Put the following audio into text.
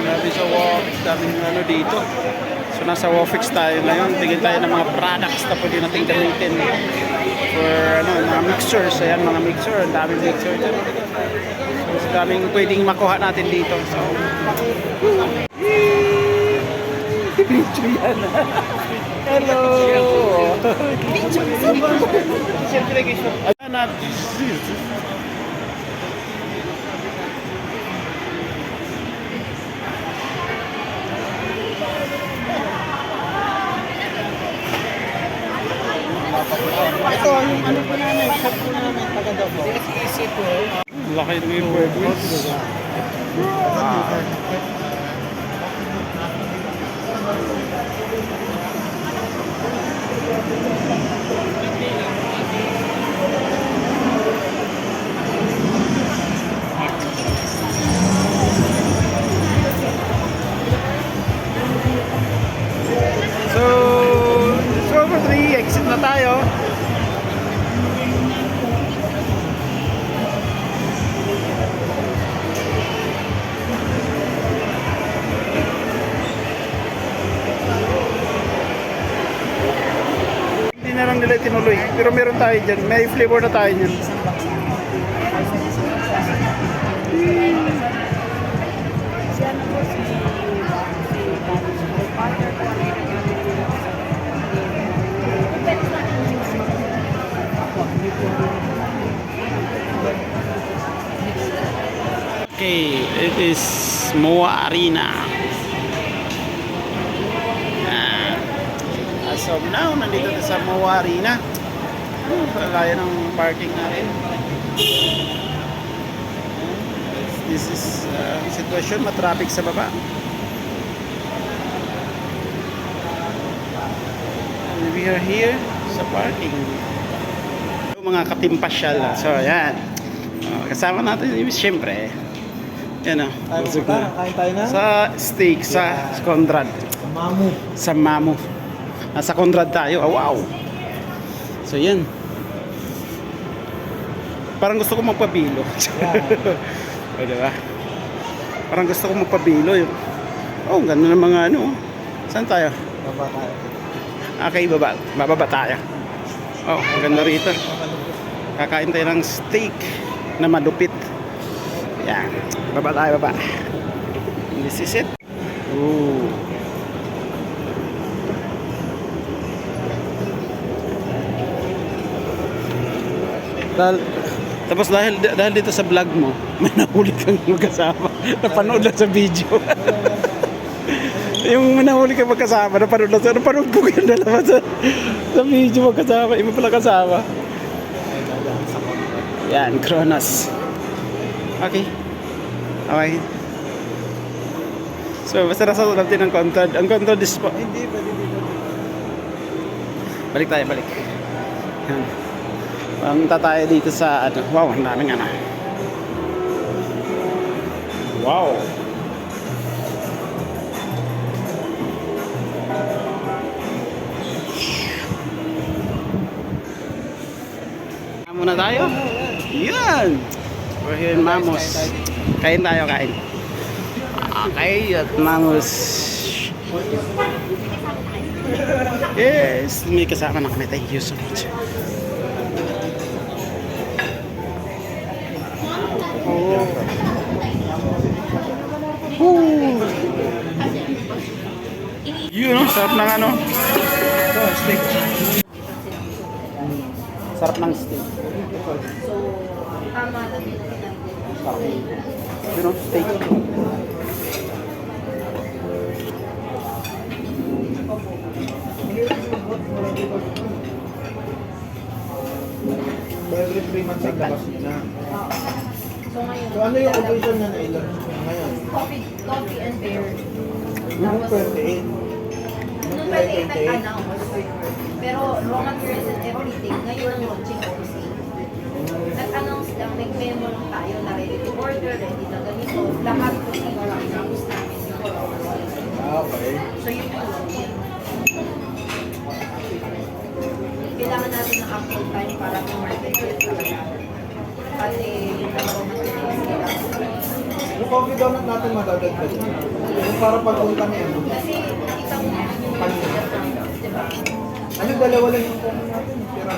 Grabe sa Wofix, daming ano dito. So nasa Wofix tayo ngayon. Tingin tayo ng mga products na pwede natin gamitin for ano, mga mixers. Ayan, mga mixer. Ang daming mixer dyan. So, daming pwedeng makuha natin dito. So, Video yan. Hello! Siyempre, guys. Ayan na. Ito, yung ano po namin, shop po namin, taga po. Laki ng yung burgers. So, lang nila tinuloy. Pero meron tayo dyan. May flavor na tayo dyan. Okay, it is Moa Arena. Of now, nandito na sa Moa Arena. Oh, ng parking natin. This is uh, situation, matraffic sa baba. And we are here sa parking. Yung mga katimpasyal. So, ayan. Oh, kasama natin siyempre. Yan o. Tayo pupunta, kain tayo na. Sa steak, sa Conrad. Mamu. Sa Mamu. Nasa Conrad tayo. Oh, wow. So, yan. Parang gusto ko magpabilo. o, diba? Parang gusto ko magpabilo. Yung... Oh, ganda ng mga ano. Saan tayo? Baba tayo. Okay, baba. Bababa tayo. Oh, ang ganda rito. Kakain tayo ng steak na madupit. Yan. Baba tayo, baba. This is it. Ooh. Dahil, tapos dahil dahil dito sa vlog mo, may nahuli kang magkasama. Napanood lang sa video. yung nahuli kang magkasama, napanood lang sa napanood ko yung dalawa sa, sa video magkasama. Iba pala kasama. Yan, Kronos. Okay. Okay. So, basta nasa natin ng content. Ang content is po. Hindi. Balik tayo, balik. Yan. Punta tayo dito sa ano. Wow, ang daming ano. Wow. Muna tayo. Yan. We're here in Mamos. Kain tayo, kain. Okay, at Mamos. Yes, may kasama na kami. Thank you so much. Oh. Woo. Yun, no? sarap ng ano. Ito, steak. Sarap ng steak. So, tama na din Sarap. Yun, no? steak. Every 3 months ang labas niya na. So, ngayon, So ano yung occasion na nailan ngayon? coffee, coffee and beer. Noong Tapos, 28. Noong 28 nag-announce. Pero raw materials and everything, ngayon ang launching policy. Nag-announce lang, nag-memo lang tayo na ready to order, ready na ganito. Lahat ko yung announce namin before August. Ah, okay. So yun yung launching. Kailangan natin ng ample time para to market it talaga. Kasi yung dalawang coffee donut natin madadagdag. Yung para pagpunta niya. ano. Kasi kita mo yung Kanina. di ba? Ano, dalawa lang yung coffee natin. Tira.